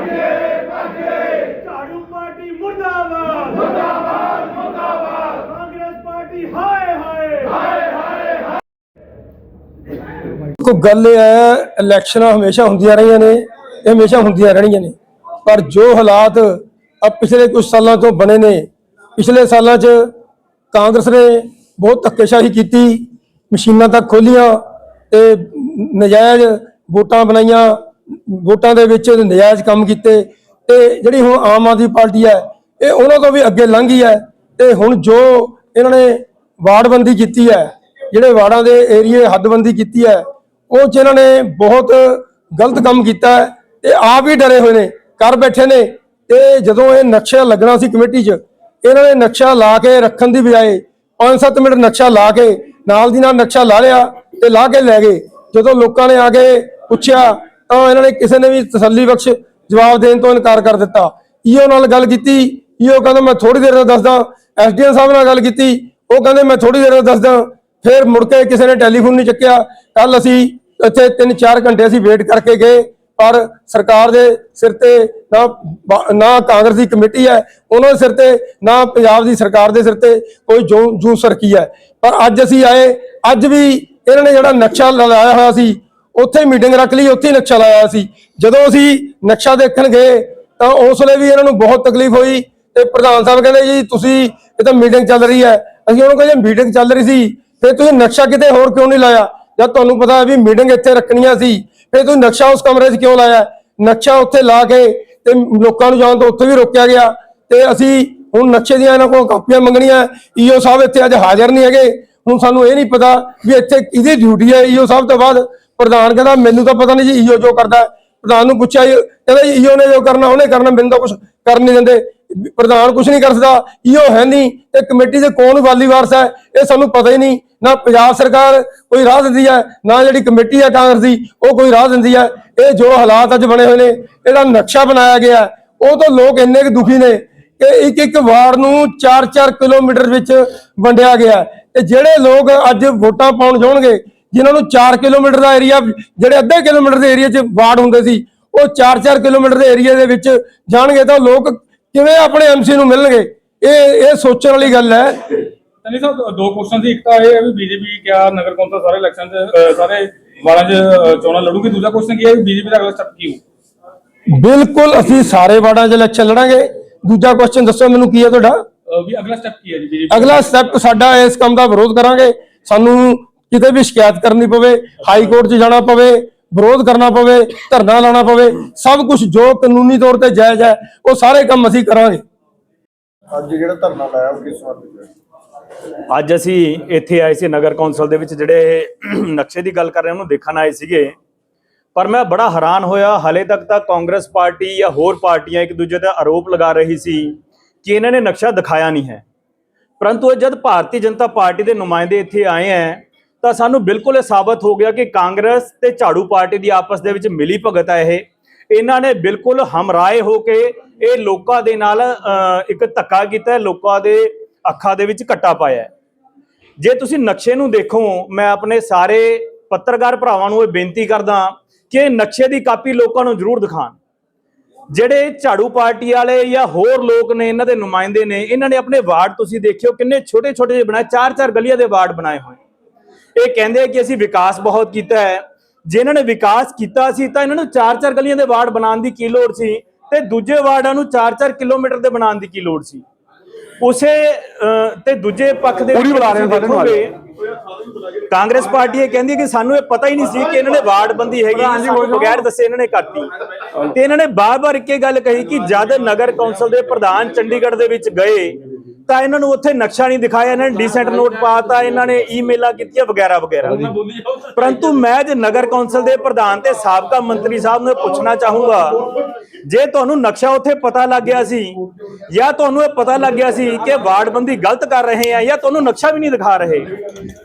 ਭਾਗੇ ਕੋ ਗੱਲ ਇਹ ਹੈ ਇਲੈਕਸ਼ਨਾਂ ਹਮੇਸ਼ਾ ਹੁੰਦੀਆਂ ਰਹੀਆਂ ਨੇ ਇਹ ਹਮੇਸ਼ਾ ਹੁੰਦੀਆਂ ਰਹਿਣੀਆਂ ਨੇ। ਪਰ ਜੋ ਹਾਲਾਤ ਆ ਪਿਛਲੇ ਕੁਝ ਸਾਲਾਂ ਤੋਂ ਬਣੇ ਨੇ ਪਿਛਲੇ ਸਾਲਾਂ 'ਚ ਕਾਂਗਰਸ ਨੇ ਬਹੁਤ ਧੱਕੇਸ਼ਾਹੀ ਕੀਤੀ ਮਸ਼ੀਨਾਂ ਤੱਕ ਖੋਲੀਆਂ ਤੇ ਨਜਾਇਜ਼ ਵੋਟਾਂ ਬਣਾਈਆਂ। ਵੋਟਾਂ ਦੇ ਵਿੱਚ ਨਜਾਇਜ਼ ਕੰਮ ਕੀਤੇ ਤੇ ਜਿਹੜੀ ਹੁਣ ਆਮ ਆਦਮੀ ਪਾਰਟੀ ਹੈ, ਇਹ ਉਹਨਾਂ ਤੋਂ ਵੀ ਅੱਗੇ ਲੰਘ ਗਈ ਹੈ ਤੇ ਹੁਣ ਜੋ ਇਹਨਾਂ ਨੇ ਵਾਰਡਬੰਦੀ ਕੀਤੀ ਹੈ, ਜਿਹੜੇ ਵਾਰਡਾਂ ਦੇ ਏਰੀਏ ਹੱਦਬੰਦੀ ਕੀਤੀ ਹੈ, ਉਹ 'ਚ ਇਹਨਾਂ ਨੇ ਬਹੁਤ ਗਲਤ ਕੰਮ ਕੀਤਾ ਤੇ ਆਪ ਹੀ ਡਰੇ ਹੋਏ ਨੇ ਕਰ ਬੈਠੇ ਨੇ ਤੇ ਜਦੋਂ ਇਹ ਨਕਸ਼ਾ ਲੱਗਣਾ ਸੀ ਕਮੇਟੀ 'ਚ, ਇਹਨਾਂ ਨੇ ਨਕਸ਼ਾ ਲਾ ਕੇ ਰੱਖਣ ਦੀ ਬਜਾਏ 5-7 ਮਿੰਟ ਨਕਸ਼ਾ ਲਾ ਕੇ ਨਾਲ ਦੀ ਨਾਲ ਨਕਸ਼ਾ ਲਾ ਲਿਆ ਤੇ ਲਾ ਕੇ ਲੈ ਗਏ। ਜਦੋਂ ਲੋਕਾਂ ਨੇ ਆ ਕੇ ਪੁੱਛਿਆ ਤਾਂ ਇਹਨਾਂ ਨੇ ਕਿਸੇ ਨੇ ਵੀ ਤਸੱਲੀ ਬਖਸ਼ ਜਵਾਬ ਦੇਣ ਤੋਂ ਇਨਕਾਰ ਕਰ ਦਿੱਤਾ। ਈਓ ਨਾਲ ਗੱਲ ਕੀਤੀ, ਈਓ ਕਹਿੰਦਾ, ਮੈਂ ਥੋੜੀ ਦੇਰ ਦਾ ਦੱਸਦਾ। ਐਸਡੀਐਮ ਸਾਹਿਬ ਨਾਲ ਗੱਲ ਕੀਤੀ, ਉਹ ਕਹਿੰਦੇ, ਮੈਂ ਥੋੜੀ ਦੇਰ ਦਾ ਦੱਸਦਾ। ਫਿਰ ਮੁੜ ਕੇ ਕਿਸੇ ਨੇ ਟੈਲੀਫੋਨ ਨਹੀਂ ਚੱਕਿਆ। ਕੱਲ ਅਸੀਂ ਇੱਥੇ 3-4 ਘੰਟੇ ਅਸੀਂ ਵੇਟ ਕਰਕੇ ਗਏ, ਪਰ ਸਰਕਾਰ ਦੇ ਸਿਰ ਤੇ ਨਾ ਬਾ- ਨਾ ਕਾਂਗਰਸ ਦੀ ਕਮੇਟੀ ਹੈ, ਉਹਨਾਂ ਦੇ ਸਿਰ ਤੇ, ਨਾ ਪੰਜਾਬ ਦੀ ਸਰਕਾਰ ਦੇ ਸਿਰ ਤੇ ਕੋਈ ਜੂ ਜੂ ਸਰਕੀ ਹੈ। ਪਰ ਅੱਜ ਅਸੀਂ ਆਏ, ਅੱਜ ਵੀ ਇਹਨਾਂ ਨੇ ਜਿਹੜਾ ਨਕਸ਼ਾ ਲਾਇਆ ਹੋਇਆ ਸੀ ਉੱਥੇ ਮੀਟਿੰਗ ਰੱਖ ਲਈ, ਉੱਥੇ ਹੀ ਨਕਸ਼ਾ ਲਾਇਆ ਸੀ। ਜਦੋਂ ਅਸੀਂ ਨਕਸ਼ਾ ਦੇਖਣ ਗਏ, ਤਾਂ ਉਸ ਵੇਲੇ ਵੀ ਇਹਨਾਂ ਨੂੰ ਬਹੁਤ ਤਕਲੀਫ ਹੋਈ ਤੇ ਪ੍ਰਧਾਨ ਸਾਹਿਬ ਕਹਿੰਦੇ ਜੀ, ਤੁਸੀਂ, ਇਹ ਤਾਂ ਮੀਟਿੰਗ ਚੱਲ ਰਹੀ ਹੈ। ਅਸੀਂ ਉਹਨੂੰ ਕਹਿੰਦੇ ਮੀਟਿੰਗ ਚੱਲ ਰਹੀ ਸੀ। ਫਿਰ ਤੁਸੀਂ ਨਕਸ਼ਾ ਕਿਤੇ ਹੋਰ ਕਿਉਂ ਨਹੀਂ ਲਾਇਆ? ਜਦ ਤੁਹਾਨੂੰ ਪਤਾ ਹੈ ਵੀ ਮੀਟਿੰਗ ਇੱਥੇ ਰੱਖਣੀਆਂ ਸੀ। ਫਿਰ ਤੁਸੀਂ ਨਕਸ਼ਾ ਉਸ ਕਮਰੇ 'ਚ ਕਿਉਂ ਲਾਇਆ? ਨਕਸ਼ਾ ਉੱਥੇ ਲਾ ਕੇ ਤੇ ਲੋਕਾਂ ਨੂੰ ਜਾਣ ਤੋਂ ਉੱਥੇ ਵੀ ਰੋਕਿਆ ਗਿਆ। ਤੇ ਅਸੀਂ ਹੁਣ ਨਕਸ਼ੇ ਦੀਆਂ ਇਹਨਾਂ ਕੋਲ ਕਾਪੀਆਂ ਮੰਗਣੀਆਂ। ਈਓ ਸਾਹਿਬ ਇੱਥੇ ਅੱਜ ਹਾਜ਼ਰ ਨਹੀਂ ਹੈਗੇ। ਹੁਣ ਸਾਨੂੰ ਇਹ ਨਹੀਂ ਪਤਾ ਵੀ ਇੱਥੇ ਕਿਹਦੀ ਡਿਊਟੀ ਹੈ। ਈਓ ਸਾਹਿਬ ਤੋਂ ਬਾਅਦ ਪ੍ਰਧਾਨ ਕਹਿੰਦਾ, ਮੈਨੂੰ ਤਾਂ ਪਤਾ ਨਹੀਂ ਜੀ ਈਓ ਜੋ ਕਰਦਾ ਪ੍ਰਧਾਨ ਨੂੰ ਪੁੱਛਿਆ ਕਹਿੰਦਾ ਈਓ ਨੇ ਜੋ ਕਰਨਾ, ਉਹਨੇ ਕਰਨਾ, ਮੈਨੂੰ ਤਾਂ ਕੁਝ ਕਰਨ ਨਹੀਂ ਦਿੰਦੇ। ਪ੍ਰਧਾਨ ਕੁਝ ਨਹੀਂ ਕਰ ਸਕਦਾ ਈਓ ਹੈ ਨਹੀਂ। ਤੇ ਕਮੇਟੀ ਦੇ ਕੌਣ ਵਾਲੀ ਹੈ, ਇਹ ਸਾਨੂੰ ਪਤਾ ਹੀ ਨਹੀਂ। ਨਾ ਪੰਜਾਬ ਸਰਕਾਰ ਕੋਈ ਰਾਹ ਦਿੰਦੀ ਹੈ, ਨਾ ਜਿਹੜੀ ਕਮੇਟੀ ਹੈ ਕਾਂਗਰਸ ਦੀ, ਉਹ ਕੋਈ ਰਾਹ ਦਿੰਦੀ ਹੈ। ਇਹ ਜੋ ਹਾਲਾਤ ਅੱਜ ਬਣੇ ਹੋਏ ਨੇ, ਜਿਹੜਾ ਨਕਸ਼ਾ ਬਣਾਇਆ ਗਿਆ ਉਹ ਤੋਂ ਲੋਕ ਇੰਨੇ ਕੁ ਦੁਖੀ ਨੇ ਕਿ ਇੱਕ ਇੱਕ ਵਾਰ ਨੂੰ 4-4 ਕਿਲੋਮੀਟਰ ਵਿੱਚ ਵੰਡਿਆ ਗਿਆ ਤੇ ਜਿਹੜੇ ਲੋਕ ਅੱਜ ਵੋਟਾਂ ਪਾਉਣ ਜਾਣਗੇ ਜਿਨ੍ਹਾਂ ਨੂੰ 4 ਕਿਲੋਮੀਟਰ ਦਾ ਏਰੀਆ ਜਿਹੜੇ ਅੱਧੇ ਕਿਲੋਮੀਟਰ ਦੇ ਏਰੀਆ 'ਚ ਵਾਰਡ ਹੁੰਦੇ ਸੀ ਉਹ 4-4 ਕਿਲੋਮੀਟਰ ਦੇ ਏਰੀਆ ਦੇ ਵਿੱਚ ਜਾਣਗੇ ਤਾਂ ਲੋਕ ਕਿਵੇਂ ਆਪਣੇ ਐਮਸੀ ਨੂੰ ਮਿਲਣਗੇ? ਇਹ ਇਹ ਸੋਚਣ ਵਾਲੀ ਗੱਲ ਹੈ। ਤਨੀ ਸਾਹਿਬ ਦੋ ਕੁਐਸਚਨ ਸੀ। ਇੱਕ ਤਾਂ ਇਹ ਹੈ ਵੀ ਬੀਜੇਪੀ ਕਿਆ ਨਗਰ ਕੌਂਸਲ ਸਾਰੇ ਇਲੈਕਸ਼ਨ ਚ ਸਾਰੇ ਵਾਲਾਂ 'ਚ ਚੋਣਾਂ ਲੜੂਗੀ। ਦੂਜਾ ਕੁਐਸਚਨ ਕੀ ਹੈ ਵੀ ਬੀਜੇਪੀ ਦਾ ਅਗਲਾ ਸਟੈਪ ਕੀ ਹੋਊ? ਬਿਲਕੁਲ ਅਸੀਂ ਸਾਰੇ ਵਾਰਡਾਂ 'ਚ ਇਲੈਕਸ਼ਨ ਲੜਾਂਗੇ। ਦੂਜਾ ਕੁਐਸਚਨ ਦੱਸੋ ਮੈਨੂੰ ਕੀ ਹੈ ਤੁਹਾਡਾ? ਵੀ ਅਗਲਾ ਸਟੈਪ ਕੀ ਹੈ ਜੀ ਬੀਜੇਪੀ ਅਗਲਾ ਸਟੈਪ ਸਾਡਾ ਇਸ ਕੰਮ ਦਾ ਵਿਰੋਧ ਕਰਾਂਗੇ। ਸਾਨੂੰ ਕਿਤੇ ਵੀ ਸ਼ਿਕਾਇਤ ਕਰਨੀ ਪਵੇ ਹਾਈ ਕੋਰਟ 'ਚ ਜਾਣਾ ਪਵੇ ਵਿਰੋਧ ਕਰਨਾ ਪਵੇ ਧਰਨਾ ਲਾਉਣਾ ਪਵੇ ਸਭ ਕੁਝ ਜੋ ਕਾਨੂੰਨੀ ਤੌਰ ਤੇ ਜਾਇਜ਼ ਹੈ ਉਹ ਸਾਰੇ ਕੰਮ ਅਸੀਂ ਕਰਾਂਗੇ। ਅੱਜ ਜਿਹੜਾ ਧਰਨਾ ਲਾਇਆ ਉਹ ਕਿਸ ਵਾਰ ਦਾ ਅੱਜ ਅਸੀਂ ਇੱਥੇ ਆਏ ਸੀ ਨਗਰ ਕੌਂਸਲ ਦੇ ਵਿੱਚ ਜਿਹੜੇ ਨਕਸ਼ੇ ਦੀ ਗੱਲ ਕਰ ਰਹੇ ਉਹਨੂੰ ਦੇਖਣ ਆਏ ਸੀਗੇ। ਪਰ ਮੈਂ ਬੜਾ ਹੈਰਾਨ ਹੋਇਆ ਹਲੇ ਤੱਕ ਤਾਂ ਕਾਂਗਰਸ ਪਾਰਟੀ ਜਾਂ ਹੋਰ ਪਾਰਟੀਆਂ ਇੱਕ ਦੂਜੇ ਤੇ ਆਰੋਪ ਲਗਾ ਰਹੀ ਸੀ ਕਿ ਇਹਨਾਂ ਨੇ ਨਕਸ਼ਾ ਦਿਖਾਇਆ ਨਹੀਂ ਹੈ। ਪਰੰਤੂ ਜਦ ਭਾਰਤੀ ਜਨਤਾ ਪਾਰਟੀ ਦੇ ਨੁਮਾਇੰਦੇ ਇੱਥੇ ਆਏ ਹੈ ਤਾਂ ਸਾਨੂੰ ਬਿਲਕੁਲ ਇਹ ਸਾਬਤ ਹੋ ਗਿਆ ਕਿ ਕਾਂਗਰਸ ਤੇ ਝਾੜੂ ਪਾਰਟੀ ਦੀ ਆਪਸ ਦੇ ਵਿੱਚ ਮਿਲੀ ਭਗਤ ਹੈ ਇਹ। ਇਹਨਾਂ ਨੇ ਬਿਲਕੁਲ ਹਮਰਾਏ ਹੋ ਕੇ ਇਹ ਲੋਕਾਂ ਦੇ ਨਾਲ ਇੱਕ ਧੱਕਾ ਕੀਤਾ, ਲੋਕਾਂ ਦੇ ਅੱਖਾਂ ਦੇ ਵਿੱਚ ਕੱਟਾ ਪਾਇਆ। ਜੇ ਤੁਸੀਂ ਨਕਸ਼ੇ ਨੂੰ ਦੇਖੋ, ਮੈਂ ਆਪਣੇ ਸਾਰੇ ਪੱਤਰਕਾਰ ਭਰਾਵਾਂ ਨੂੰ ਇਹ ਬੇਨਤੀ ਕਰਦਾ ਕਿ ਇਹ ਨਕਸ਼ੇ ਦੀ ਕਾਪੀ ਲੋਕਾਂ ਨੂੰ ਜ਼ਰੂਰ ਦਿਖਾਣ ਜਿਹੜੇ ਝਾੜੂ ਪਾਰਟੀ ਵਾਲੇ ਜਾਂ ਹੋਰ ਲੋਕ ਨੇ, ਇਹਨਾਂ ਦੇ ਨੁਮਾਇੰਦੇ ਨੇ, ਇਹਨਾਂ ਨੇ ਆਪਣੇ ਵਾਰਡ ਤੁਸੀਂ ਦੇਖਿਓ ਕਿੰਨੇ ਛੋਟੇ ਛੋਟੇ ਜਿਹੇ ਬਣਾਏ ਚਾਰ ਚਾਰ ਗਲੀਆਂ ਦੇ ਵਾਰਡ ਬਣਾਏ ਹੋਏ। ਇਹ ਕਹਿੰਦੇ ਕਿ ਅਸੀਂ ਵਿਕਾਸ ਬਹੁਤ ਕੀਤਾ ਹੈ। ਜੇ ਇਹਨਾਂ ਨੇ ਵਿਕਾਸ ਕੀਤਾ ਸੀ ਤਾਂ ਇਹਨਾਂ ਨੂੰ ਚਾਰ ਚਾਰ ਗਲੀਆਂ ਦੇ ਵਾਰਡ ਬਣਾਉਣ ਦੀ ਕੀ ਲੋੜ ਸੀ ਤੇ ਦੂਜੇ ਵਾਰਡਾਂ ਨੂੰ 4-4 ਕਿਲੋਮੀਟਰ ਦੇ ਬਣਾਉਣ ਦੀ ਕੀ ਲੋੜ ਸੀ? ਉਸੇ ਤੇ ਦੂਜੇ ਪੱਖ ਦੇ ਪੂਰੀ ਬੁਲਾ ਰਹੇ ਦੇਖੋਗੇ ਕਾਂਗਰਸ ਪਾਰਟੀ ਇਹ ਕਹਿੰਦੀ ਹੈ ਕਿ ਸਾਨੂੰ ਇਹ ਪਤਾ ਹੀ ਨਹੀਂ ਸੀ ਕਿ ਇਹਨਾਂ ਨੇ ਵਾਰਡਬੰਦੀ ਹੈਗੀ ਸਾਨੂੰ ਬਗੈਰ ਦੱਸੇ ਇਹਨਾਂ ਨੇ ਕਰਤੀ। ਤੇ ਇਹਨਾਂ ਨੇ ਬਾਰ-ਬਾਰ ਇੱਕੇ ਗੱਲ ਕਹੀ ਕਿ ਜਦ ਨਗਰ ਕੌਂਸਲ ਦੇ ਪ੍ਰਧਾਨ ਚੰਡੀਗੜ੍ਹ ਦੇ ਵਿੱਚ ਗਏ ਤਾਂ ਇਹਨਾਂ ਨੂੰ ਉੱਥੇ ਨਕਸ਼ਾ ਨਹੀਂ ਦਿਖਾਇਆ ਇਹਨਾਂ ਨੇ ਡੀਸੈਂਟ ਨੋਟ ਪਾਤਾ ਇਹਨਾਂ ਨੇ ਈਮੇਲਾਂ ਕੀਤੀਆਂ ਵਗੈਰਾ ਵਗੈਰਾ। ਪਰੰਤੂ ਮੈਂ ਜੇ ਨਗਰ ਕੌਂਸਲ ਦੇ ਪ੍ਰਧਾਨ ਤੇ ਸਾਬਕਾ ਮੰਤਰੀ ਸਾਹਿਬ ਨੂੰ ਪੁੱਛਣਾ ਚਾਹੂੰਗਾ ਜੇ ਤੁਹਾਨੂੰ ਨਕਸ਼ਾ ਉੱਥੇ ਪਤਾ ਲੱਗ ਗਿਆ ਸੀ ਜਾਂ ਤੁਹਾਨੂੰ ਇਹ ਪਤਾ ਲੱਗ ਗਿਆ ਸੀ ਕਿ ਵਾਰਡਬੰਦੀ ਗਲਤ ਕਰ ਰਹੇ ਆ ਜਾਂ ਤੁਹਾਨੂੰ ਨਕਸ਼ਾ ਵੀ ਨਹੀਂ ਦਿਖਾ ਰਹੇ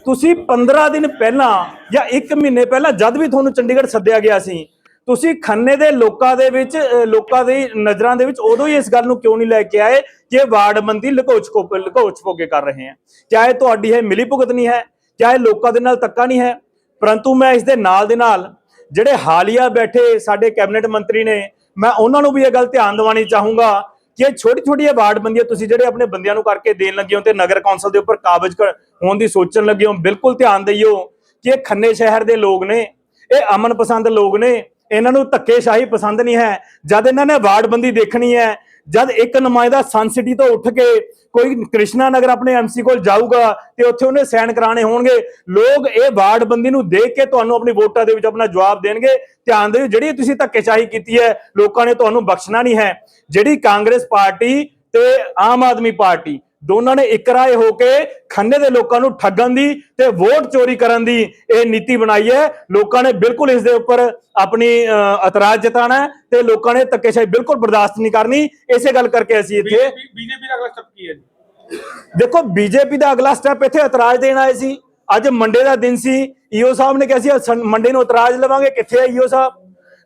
ਤੁਸੀਂ 15 ਦਿਨ ਪਹਿਲਾਂ ਜਾਂ 1 ਮਹੀਨੇ ਪਹਿਲਾਂ ਜਦ ਵੀ ਤੁਹਾਨੂੰ ਚੰਡੀਗੜ੍ਹ ਸੱਦਿਆ ਗਿਆ ਸੀ ਤੁਸੀਂ ਖੰਨੇ ਦੇ ਲੋਕਾਂ ਦੇ ਵਿੱਚ ਲੋਕਾਂ ਦੀ ਨਜ਼ਰਾਂ ਦੇ ਵਿੱਚ ਉਦੋਂ ਹੀ ਇਸ ਗੱਲ ਨੂੰ ਕਿਉਂ ਨਹੀਂ ਲੈ ਕੇ ਆਏ ਕਿ ਇਹ ਵਾਰਡਬੰਦੀ ਲਕੋਚ ਕੋ ਲਕੋਚ ਪੋ ਕੇ ਕਰ ਰਹੇ ਆ ਚਾਹੇ ਤੁਹਾਡੀ ਹੈ ਮਿਲੀ ਭੁਗਤ ਨਹੀਂ ਹੈ, ਚਾਹੇ ਲੋਕਾਂ ਦੇ ਨਾਲ ਤੱਕਾ ਨਹੀਂ ਹੈ, ਪਰੰਤੂ ਮੈਂ ਇਸ ਦੇ ਨਾਲ ਦੇ ਨਾਲ ਜਿਹੜੇ ਹਾਲੀਆ ਬੈਠੇ ਸਾਡੇ ਕੈਬਨਿਟ ਮੰਤਰੀ ਨੇ, ਮੈਂ ਉਹਨਾਂ ਨੂੰ ਵੀ ਇਹ ਗੱਲ ਧਿਆਨ ਦਿਵਾਉਣੀ ਚਾਹੂੰਗਾ ਕਿ ਇਹ ਛੋਟੀ ਛੋਟੀ ਵਾਰਡਬੰਦੀਆਂ ਤੁਸੀਂ ਜਿਹੜੇ ਆਪਣੇ ਬੰਦਿਆਂ ਨੂੰ ਕਰਕੇ ਦੇਣ ਲੱਗੇ ਹੋ ਤੇ ਨਗਰ ਕੌਂਸਲ ਦੇ ਉੱਪਰ ਕਾਬਜ ਹੋਣ ਦੀ ਸੋਚਣ ਲੱਗੇ ਹੋ, ਬਿਲਕੁਲ ਧਿਆਨ ਦਿਓ ਕਿ ਇਹ ਖੰਨੇ ਸ਼ਹਿਰ ਦੇ ਲੋਕ ਨੇ, ਇਹ ਅਮਨ ਪਸੰਦ ਲੋਕ ਨੇ ਇਹਨਾਂ ਨੂੰ ਧੱਕੇਸ਼ਾਹੀ ਪਸੰਦ ਨਹੀਂ ਹੈ। ਜਦ ਇਹਨਾਂ ਨੇ ਵਾਰਡਬੰਦੀ ਦੇਖਣੀ ਹੈ, ਜਦ ਇੱਕ ਨੁਮਾਇੰਦਾ ਸਨ ਸਿਟੀ ਤੋਂ ਉੱਠ ਕੇ ਕੋਈ ਕ੍ਰਿਸ਼ਨਾ ਨਗਰ ਆਪਣੇ ਐਮਸੀ ਕੋਲ ਜਾਊਗਾ ਤੇ ਉੱਥੇ ਉਹਨੇ ਸਾਈਨ ਕਰਾਣੇ ਹੋਣਗੇ, ਲੋਕ ਇਹ ਵਾਰਡਬੰਦੀ ਨੂੰ ਦੇਖ ਕੇ ਤੁਹਾਨੂੰ ਆਪਣੀ ਵੋਟਾਂ ਦੇ ਵਿੱਚ ਆਪਣਾ ਜਵਾਬ ਦੇਣਗੇ। ਧਿਆਨ ਦਿਓ, ਜਿਹੜੀ ਤੁਸੀਂ ਧੱਕੇਸ਼ਾਹੀ ਕੀਤੀ ਹੈ, ਲੋਕਾਂ ਨੇ ਤੁਹਾਨੂੰ ਬਖਸ਼ਣਾ ਨਹੀਂ ਹੈ। ਜਿਹੜੀ ਕਾਂਗਰਸ ਪਾਰਟੀ ਤੇ ਆਮ ਆਦਮੀ ਪਾਰਟੀ ਦੋਨਾਂ ਨੇ ਇੱਕ ਰਾਏ ਹੋ ਕੇ ਖੰਨੇ ਦੇ ਲੋਕਾਂ ਨੂੰ ਠੱਗਣ ਦੀ ਤੇ ਵੋਟ ਚੋਰੀ ਕਰਨ ਦੀ ਇਹ ਨੀਤੀ ਬਣਾਈ ਹੈ। ਲੋਕਾਂ ਨੇ ਬਿਲਕੁਲ ਇਸ ਦੇ ਉੱਪਰ ਆਪਣੀ ਇਤਰਾਜ਼ ਜਤਾਣਾ ਤੇ ਲੋਕਾਂ ਨੇ ਧੱਕੇਸ਼ਾਹੀ ਬਿਲਕੁਲ ਬਰਦਾਸ਼ਤ ਨਹੀਂ ਕਰਨੀ। ਇਸੇ ਗੱਲ ਕਰਕੇ ਅਸੀਂ ਇੱਥੇ ਬੀਜੇਪੀ ਦਾ ਅਗਲਾ ਸਟੈਪ ਕੀ ਹੈ ਜੀ? ਦੇਖੋ ਬੀਜੇਪੀ ਦਾ ਅਗਲਾ ਸਟੈਪ ਇੱਥੇ ਇਤਰਾਜ਼ ਦੇਣ ਆਏ ਸੀ। ਅੱਜ ਮੰਡੇ ਦਾ ਦਿਨ ਸੀ। ਈਓ ਸਾਹਿਬ ਨੇ ਕਿਹਾ ਸੀ ਮੰਡੇ ਨੂੰ ਇਤਰਾਜ਼ ਲਵਾਂਗੇ। ਕਿੱਥੇ ਹੈ ਈਓ ਸਾਹਿਬ?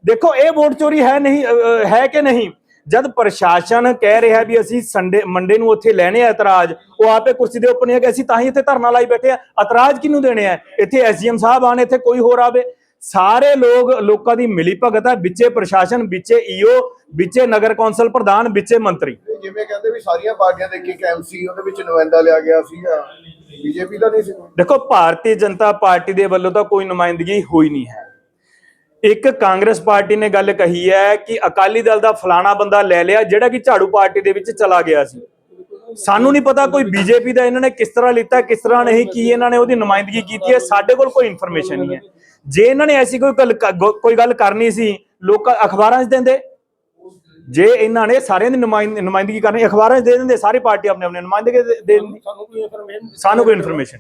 ਦੇਖੋ ਇਹ ਵੋਟ ਚੋਰੀ ਹੈ ਨਹੀਂ ਹੈ ਕਿ ਨਹੀਂ? ਜਦ ਪ੍ਰਸ਼ਾਸਨ ਕਹਿ ਰਿਹਾ ਵੀ ਅਸੀਂ ਸੰਡੇ ਮੰਡੇ ਨੂੰ ਉੱਥੇ ਲੈਣੇ ਆ ਇਤਰਾਜ਼ ਉਹ ਆਪੇ ਕੁਰਸੀ ਦੇ ਉੱਪਰ ਨਹੀਂ ਹੈ ਕਿ ਅਸੀਂ ਤਾਂ ਹੀ ਇੱਥੇ ਧਰਨਾ ਲਾਈ ਬੈਠੇ ਆ। ਇਤਰਾਜ਼ ਕਿਹਨੂੰ ਦੇਣੇ ਆ? ਇੱਥੇ ਐਸਡੀਐਮ ਸਾਹਿਬ ਆਣ ਇੱਥੇ ਕੋਈ ਹੋਰ ਆਵੇ। ਸਾਰੇ ਲੋਕ ਲੋਕਾਂ ਦੀ ਮਿਲੀ ਭਗਤ ਹੈ ਵਿੱਚੇ ਪ੍ਰਸ਼ਾਸਨ ਵਿੱਚੇ ਈਓ ਵਿੱਚੇ ਨਗਰ ਕੌਂਸਲ ਪ੍ਰਧਾਨ ਵਿੱਚੇ ਮੰਤਰੀ। ਜਿਵੇਂ ਕਹਿੰਦੇ ਵੀ ਸਾਰੀਆਂ ਪਾਰਟੀਆਂ ਦੇ ਇੱਕ ਇੱਕ ਐਮਸੀ ਉਹਦੇ ਵਿੱਚ ਨੁਮਾਇੰਦਾ ਲਿਆ ਗਿਆ ਸੀਗਾ ਬੀਜੇਪੀ ਦਾ ਨਹੀਂ ਸੀ। ਦੇਖੋ ਭਾਰਤੀ ਜਨਤਾ ਪਾਰਟੀ ਦੇ ਵੱਲੋਂ ਤਾਂ ਕੋਈ ਨੁਮਾਇੰਦਗੀ ਹੋਈ ਨਹੀਂ ਹੈ। ਇੱਕ ਕਾਂਗਰਸ ਪਾਰਟੀ ਨੇ ਗੱਲ ਕਹੀ ਹੈ ਕਿ ਅਕਾਲੀ ਦਲ ਦਾ ਫਲਾਣਾ ਬੰਦਾ ਲੈ ਲਿਆ ਜਿਹੜਾ ਕਿ ਝਾੜੂ ਪਾਰਟੀ ਦੇ ਵਿੱਚ ਚਲਾ ਗਿਆ ਸੀ। ਸਾਨੂੰ ਨਹੀਂ ਪਤਾ ਕੋਈ ਬੀਜੇਪੀ ਦਾ ਇਹਨਾਂ ਨੇ ਕਿਸ ਤਰ੍ਹਾਂ ਲਿੱਤਾ ਕਿਸ ਤਰ੍ਹਾਂ ਨਹੀਂ ਕੀ ਇਹਨਾਂ ਨੇ ਉਹਦੀ ਨੁਮਾਇੰਦਗੀ ਕੀਤੀ ਹੈ ਸਾਡੇ ਕੋਲ ਕੋਈ ਇਨਫੋਰਮੇਸ਼ਨ ਨਹੀਂ ਹੈ। ਜੇ ਇਹਨਾਂ ਨੇ ਐਸੀ ਕੋਈ ਕੋਈ ਗੱਲ ਕਰਨੀ ਸੀ ਲੋਕਾਂ ਅਖਬਾਰਾਂ 'ਚ ਦਿੰਦੇ। ਜੇ ਇਹਨਾਂ ਨੇ ਸਾਰਿਆਂ ਦੀ ਨੁਮਾਇੰਦ- ਨੁਮਾਇੰਦਗੀ ਕਰਨੀ ਅਖਬਾਰਾਂ 'ਚ ਦੇ ਦਿੰਦੇ ਸਾਰੀ ਪਾਰਟੀ ਆਪਣੇ ਆਪਣੇ ਨੁਮਾਇੰਦਗੀ ਦੇ ਸਾਨੂੰ ਕੋਈ ਇਨਫੋਰਮੇਸ਼ਨ ਸਾਨੂੰ ਕੋਈ ਇਨਫੋਰਮੇਸ਼ਨ